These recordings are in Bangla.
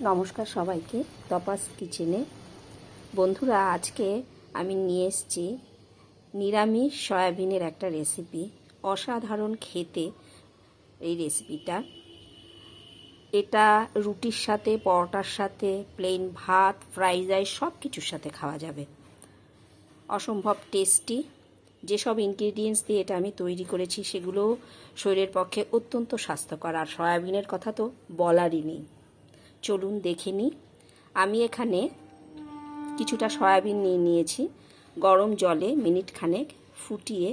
নমস্কার সবাইকে, তপাস কিচেনে। বন্ধুরা, আজকে আমি নিয়ে এসেছি নিরামিষ সয়াবিনের একটা রেসিপি। অসাধারণ খেতে এই রেসিপিটা। এটা রুটির সাথে, পরোটার সাথে প্লেন ভাত ফ্রাইড রাইস সব কিছুর সাথে খাওয়া যাবে। অসম্ভব টেস্টি যেসব ইনগ্রিডিয়েন্টস দিয়ে এটা আমি তৈরি করেছি, সেগুলো শরীরের পক্ষে অত্যন্ত স্বাস্থ্যকর। আর সয়াবিনের কথা তো বলারই নেই। চলুন দেখে নিই। আমি এখানে কিছুটা সয়াবিন নিয়ে নিয়েছি। গরম জলে মিনিট খানেক ফুটিয়ে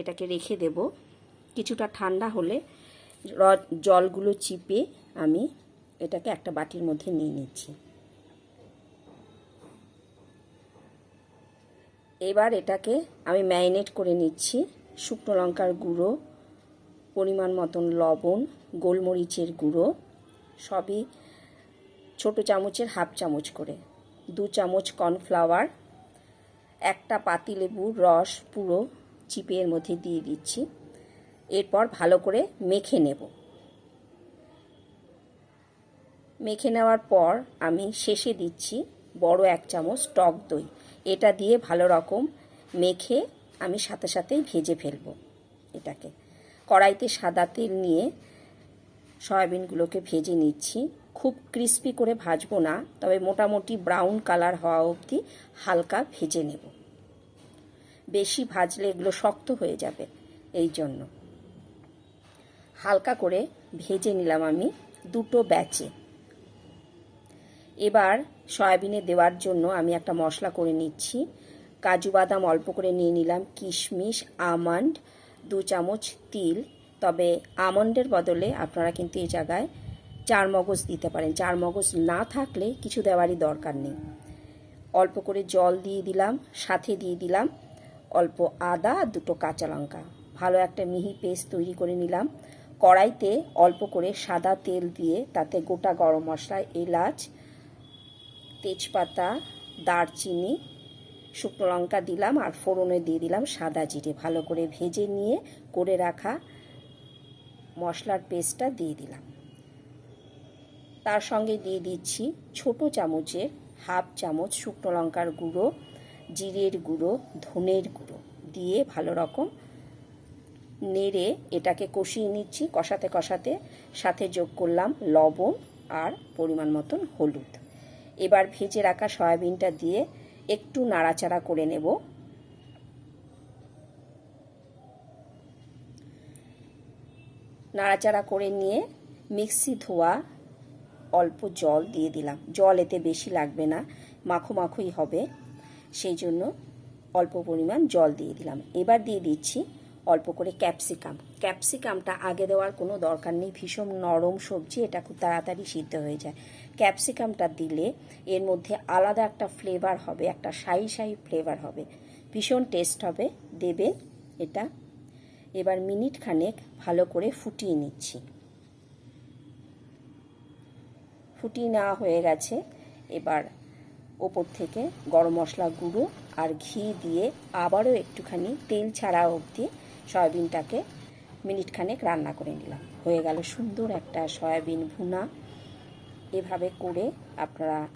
এটাকে রেখে দেব। কিছুটা ঠান্ডা হলে জলগুলো চিপে আমি এটাকে একটা বাটির মধ্যে নিয়ে নিচ্ছি। এবার এটাকে আমি ম্যারিনেট করে নিচ্ছি। শুকনো লঙ্কার গুঁড়ো, পরিমাণ মতন লবণ, গোলমরিচের গুঁড়ো সবই ছোট চামচের হাফ চামচ করে। দু চামচ কর্নফ্লাওয়ার, একটা পাতিলেবুর রস পুরো চিপের মধ্যে দিয়ে দিচ্ছি। এরপর ভালো করে মেখে নেব। মেখে নেওয়ার পর আমি শেষে দিচ্ছি বড় এক চামচ টক দই। এটা দিয়ে ভালো রকম মেখে আমি সাথে সাথেই ভেজে ফেলব এটাকে। কড়াইতে সাদা তেল নিয়ে সয়াবিনগুলোকে ভেজে নিচ্ছি। খুব ক্রিস্পি করে ভাজবো না, তবে মোটামুটি ব্রাউন কালার হওয়া অবধি হালকা ভেজে নেব। বেশি ভাজলে এগুলো শক্ত হয়ে যাবে, এই জন্য। হালকা করে ভেজে নিলাম আমি দুটো ব্যাচে। এবার সয়াবিনে দেওয়ার জন্য আমি একটা মশলা করে নিচ্ছি। কাজু বাদাম অল্প করে নিয়ে নিলাম, কিশমিশ, আমন্ড, দু চামচ তিল। তবে আমন্ডের বদলে আপনারা কিন্তু এই জায়গায় চার মগজ দিতে পারেন। চার মগজ না থাকলে কিছু দেওয়ারই দরকার নেই। অল্প করে জল দিয়ে দিলাম, সাথে দিয়ে দিলাম, অল্প আদা আর দুটো কাঁচা লঙ্কা। ভালো একটা মিহি পেস্ট তৈরি করে নিলাম। কড়াইতে অল্প করে সাদা তেল দিয়ে তাতে গোটা গরম মশলা এলাচ, তেজপাতা, দারচিনি, শুকনো লঙ্কা দিলাম আর ফোড়নে দিয়ে দিলাম সাদা জিরে। ভালো করে ভেজে নিয়ে করে রাখা মশলার পেস্টটা দিয়ে দিলাম। তার সঙ্গে দিয়ে দিচ্ছি ছোট চামচের হাফ চামচ শুকনো লঙ্কার গুঁড়ো, জিরের গুঁড়ো, ধনের গুঁড়ো দিয়ে ভালো রকম নেড়ে এটাকে কষিয়ে নিচ্ছি। কষাতে কষাতে সাথে যোগ করলাম লবণ আর পরিমাণ মতন হলুদ। এবার ভেজে রাখা সয়াবিনটা দিয়ে একটু নাড়াচাড়া করে নেব। নাড়াচাড়া করে নিয়ে মিক্সি ধোয়া অল্প জল দিয়ে দিলাম। জল এতে বেশি লাগবে না, মাখো মাখোই হবে। সেই জন্য অল্প পরিমাণ জল দিয়ে দিলাম। এবার দিয়ে দিচ্ছি অল্প করে ক্যাপসিকাম। ক্যাপসিকামটা আগে দেওয়ার কোনো দরকার নেই, ভীষণ নরম সবজি, এটা খুব তাড়াতাড়ি সিদ্ধ হয়ে যায়। ক্যাপসিকামটা দিলে এর মধ্যে আলাদা একটা ফ্লেভার হবে, একটা সাই সাই ফ্লেভার হবে। ভীষণ টেস্ট হবে, দেবে এটা এবার মিনিট খানেক ভালো করে ফুটিয়ে নিচ্ছি। ফুটিয়ে নেওয়া হয়ে গেছে। এবার ওপর থেকে গরম মশলা গুঁড়ো আর ঘি দিয়ে আবারও একটুখানি তেল ছাড়া অবধি সয়াবিনটাকে মিনিট খানেক রান্না করে নিলাম। হয়ে গেল সুন্দর একটা সয়াবিন ভুনা। এভাবে করে আপনারা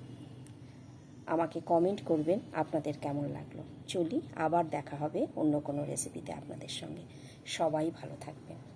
আমাকে কমেন্ট করবেন আপনাদের কেমন লাগল। চলি, আবার দেখা হবে অন্য কোনো রেসিপিতে আপনাদের সঙ্গে। সবাই ভালো থাকবেন।